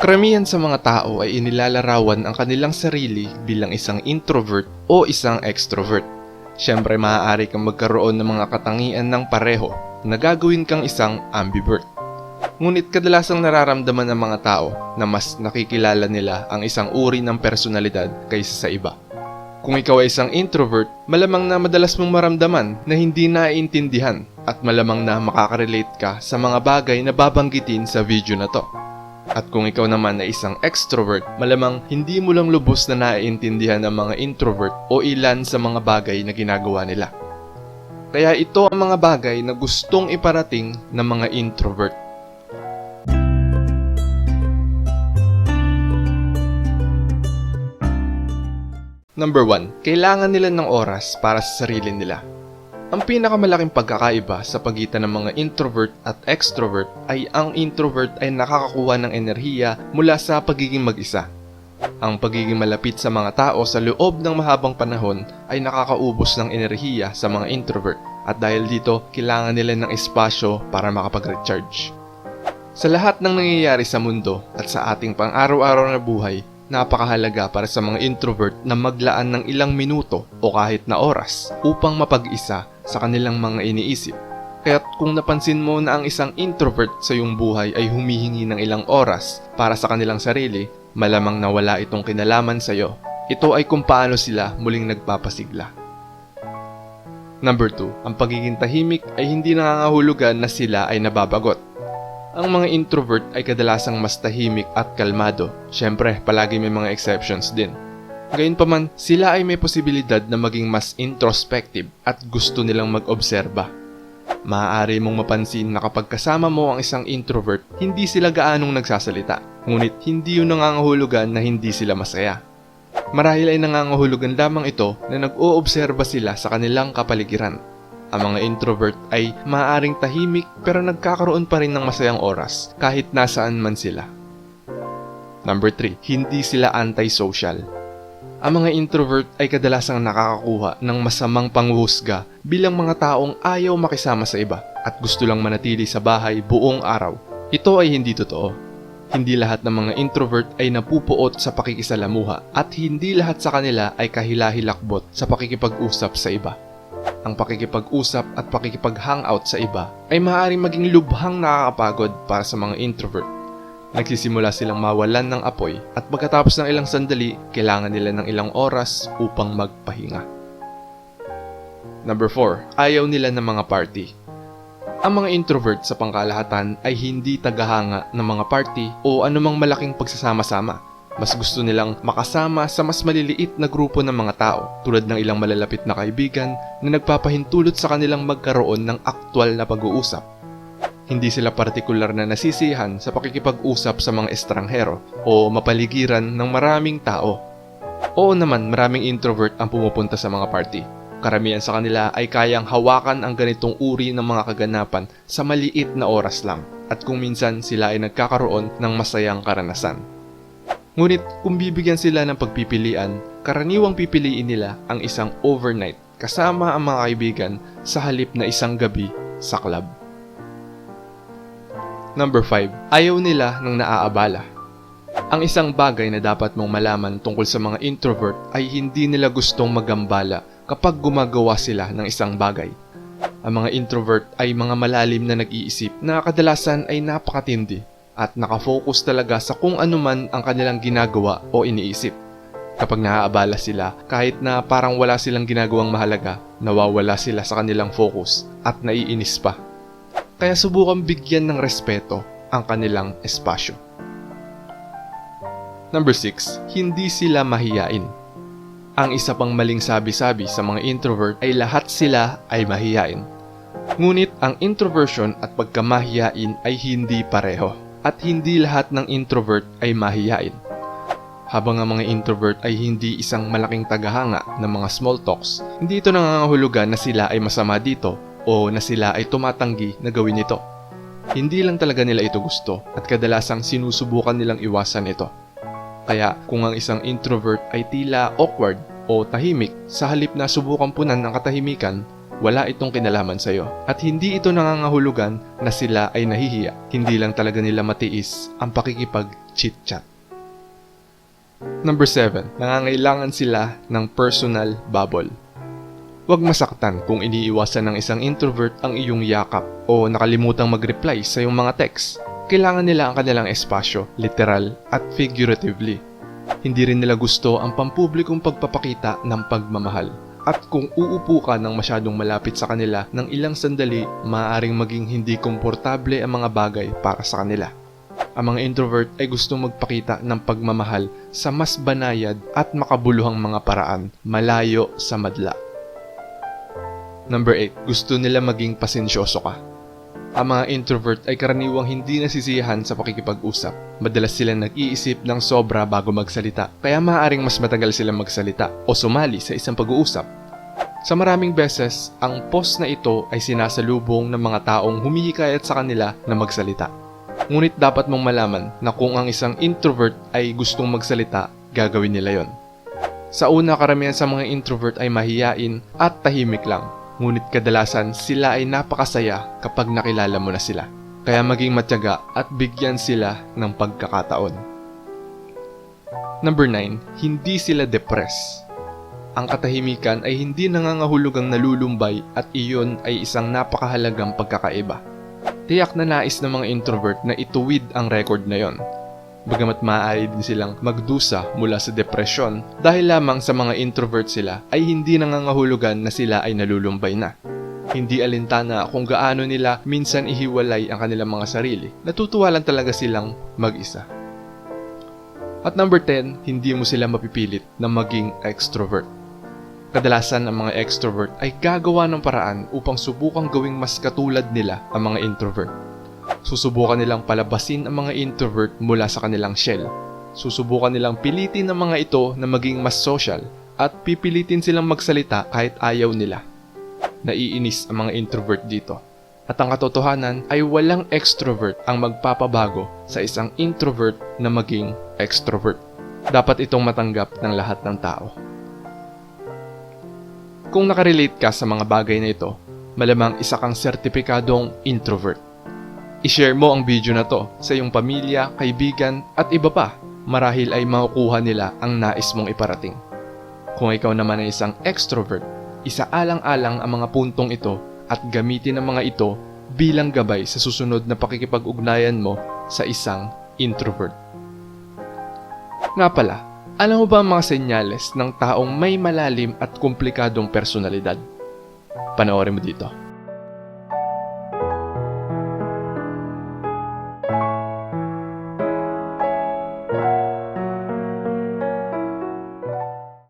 Karamihan sa mga tao ay inilalarawan ang kanilang sarili bilang isang introvert o isang extrovert. Siyempre maaari kang magkaroon ng mga katangian ng pareho na gagawin kang isang ambivert. Ngunit kadalasang nararamdaman ng mga tao na mas nakikilala nila ang isang uri ng personalidad kaysa sa iba. Kung ikaw ay isang introvert, malamang na madalas mong maramdaman na hindi naiintindihan at malamang na makakarelate ka sa mga bagay na babanggitin sa video na to. At kung ikaw naman ay isang extrovert, malamang hindi mo lang lubos na naiintindihan ang mga introvert o ilan sa mga bagay na ginagawa nila. Kaya ito ang mga bagay na gustong iparating ng mga introvert. Number 1. Kailangan nila ng oras para sa sarili nila. Ang pinakamalaking pagkakaiba sa pagitan ng mga introvert at extrovert ay ang introvert ay nakakakuha ng enerhiya mula sa pagiging mag-isa. Ang pagiging malapit sa mga tao sa loob ng mahabang panahon ay nakakaubos ng enerhiya sa mga introvert at dahil dito kailangan nila ng espasyo para makapag-recharge. Sa lahat ng nangyayari sa mundo at sa ating pang-araw-araw na buhay, napakahalaga para sa mga introvert na maglaan ng ilang minuto o kahit na oras upang mapag-isa sa kanilang mga iniisip. Kaya't kung napansin mo na ang isang introvert sa iyong buhay ay humihingi ng ilang oras para sa kanilang sarili, malamang na wala itong kinalaman sa iyo. Ito ay kung paano sila muling nagpapasigla. Number 2, ang pagiging tahimik ay hindi nangangahulugan na sila ay nababagot. Ang mga introvert ay kadalasang mas tahimik at kalmado. Siyempre, palagi may mga exceptions din. Gayunpaman, sila ay may posibilidad na maging mas introspective at gusto nilang mag-obserba. Maaari mong mapansin na kapag kasama mo ang isang introvert, hindi sila gaanong nagsasalita. Ngunit hindi yun nangangahulugan na hindi sila masaya. Marahil ay nangangahulugan lamang ito na nag-oobserba sila sa kanilang kapaligiran. Ang mga introvert ay maaaring tahimik pero nagkakaroon pa rin ng masayang oras kahit nasaan man sila. Number 3, hindi sila antisocial. Ang mga introvert ay kadalasang nakakakuha ng masamang panghuhusga bilang mga taong ayaw makisama sa iba at gusto lang manatili sa bahay buong araw. Ito ay hindi totoo. Hindi lahat ng mga introvert ay napupuot sa pakikisalamuha at hindi lahat sa kanila ay kahilahilakbot sa pakikipag-usap sa iba. Ang pakikipag-usap at pakikipag-hangout sa iba ay maaaring maging lubhang nakakapagod para sa mga introvert Nagsisimula silang mawalan ng apoy at pagkatapos ng ilang sandali, kailangan nila ng ilang oras upang magpahinga. Number 4. Ayaw nila ng mga party. Ang mga introvert sa pangkalahatan ay hindi tagahanga ng mga party o anumang malaking pagsasama-sama. Mas gusto nilang makasama sa mas maliliit na grupo ng mga tao tulad ng ilang malalapit na kaibigan na nagpapahintulot sa kanilang magkaroon ng aktwal na pag-uusap. Hindi sila partikular na nasisihan sa pakikipag-usap sa mga estranghero o mapaligiran ng maraming tao. Oo naman, maraming introvert ang pumupunta sa mga party. Karamihan sa kanila ay kayang hawakan ang ganitong uri ng mga kaganapan sa maliit na oras lang at kung minsan sila ay nagkakaroon ng masayang karanasan. Ngunit kung bibigyan sila ng pagpipilian, karaniwang pipiliin nila ang isang overnight kasama ang mga kaibigan sa halip na isang gabi sa club. Number 5. Ayaw nila ng naaabala. Ang isang bagay na dapat mong malaman tungkol sa mga introvert ay hindi nila gustong magambala kapag gumagawa sila ng isang bagay. Ang mga introvert ay mga malalim na nag-iisip na kadalasan ay napakatindi at nakafocus talaga sa kung ano man ang kanilang ginagawa o iniisip. Kapag naaabala sila, kahit na parang wala silang ginagawang mahalaga, nawawala sila sa kanilang focus at naiinis pa kaya subukan bigyan ng respeto ang kanilang espasyo. Number 6. Hindi sila mahiyain. Ang isa pang maling sabi-sabi sa mga introvert ay lahat sila ay mahiyain. Ngunit ang introversion at pagkamahiyain ay hindi pareho at hindi lahat ng introvert ay mahiyain. Habang ang mga introvert ay hindi isang malaking tagahanga ng mga small talks, hindi ito nangangahulugan na sila ay masama dito o na sila ay tumatanggi na gawin ito. Hindi lang talaga nila ito gusto at kadalasang sinusubukan nilang iwasan ito. Kaya kung ang isang introvert ay tila awkward o tahimik sa halip na subukan punan ng katahimikan, wala itong kinalaman sa'yo. At hindi ito nangangahulugan na sila ay nahihiya. Hindi lang talaga nila matiis ang pakikipag-chit-chat. Number 7. Nangangailangan sila ng personal bubble. Huwag masaktan kung iniiwasan ng isang introvert ang iyong yakap o nakalimutang mag-reply sa iyong mga text. Kailangan nila ang kanilang espasyo, literal at figuratively. Hindi rin nila gusto ang pampublikong pagpapakita ng pagmamahal. At kung uupo ka ng masyadong malapit sa kanila ng ilang sandali, maaaring maging hindi komportable ang mga bagay para sa kanila. Ang mga introvert ay gustong magpakita ng pagmamahal sa mas banayad at makabuluhang mga paraan, malayo sa madla. Number 8. Gusto nila maging pasensyoso ka. Ang mga introvert ay karaniwang hindi nasisiyahan sa pakikipag-usap. Madalas sila nag-iisip ng sobra bago magsalita, kaya maaaring mas matagal silang magsalita o sumali sa isang pag-uusap. Sa maraming beses, ang post na ito ay sinasalubong ng mga taong humihikayat sa kanila na magsalita. Ngunit dapat mong malaman na kung ang isang introvert ay gustong magsalita, gagawin nila yon. Sa una, karamihan sa mga introvert ay mahiyain at tahimik lang. Ngunit kadalasan sila ay napakasaya kapag nakilala mo na sila. Kaya maging matyaga at bigyan sila ng pagkakataon. Number 9. Hindi sila depressed. Ang katahimikan ay hindi nangangahulugang nalulumbay at iyon ay isang napakahalagang pagkakaiba. Tiyak na nais ng mga introvert na ituwid ang record na yon. Bagamat maaari din silang magdusa mula sa depresyon dahil lamang sa mga introvert sila ay hindi nangangahulugan na sila ay nalulumbay na. Hindi alintana kung gaano nila minsan ihiwalay ang kanilang mga sarili. Natutuwa lang talaga silang mag-isa. At number 10, hindi mo sila mapipilit na maging extrovert. Kadalasan ang mga extrovert ay gagawa ng paraan upang subukang gawing mas katulad nila ang mga introvert. Susubukan nilang palabasin ang mga introvert mula sa kanilang shell. Susubukan nilang pilitin ang mga ito na maging mas social at pipilitin silang magsalita kahit ayaw nila. Naiinis ang mga introvert dito. At ang katotohanan ay walang extrovert ang magpapabago sa isang introvert na maging extrovert. Dapat itong matanggap ng lahat ng tao. Kung nakarelate ka sa mga bagay na ito, malamang isa kang sertipikadong introvert. I-share mo ang video na to sa iyong pamilya, kaibigan at iba pa marahil ay makukuha nila ang nais mong iparating. Kung ikaw naman ay isang extrovert, isaalang-alang ang mga puntong ito at gamitin ang mga ito bilang gabay sa susunod na pakikipag-ugnayan mo sa isang introvert. Nga pala, alam mo ba ang mga senyales ng taong may malalim at komplikadong personalidad? Panoorin mo dito.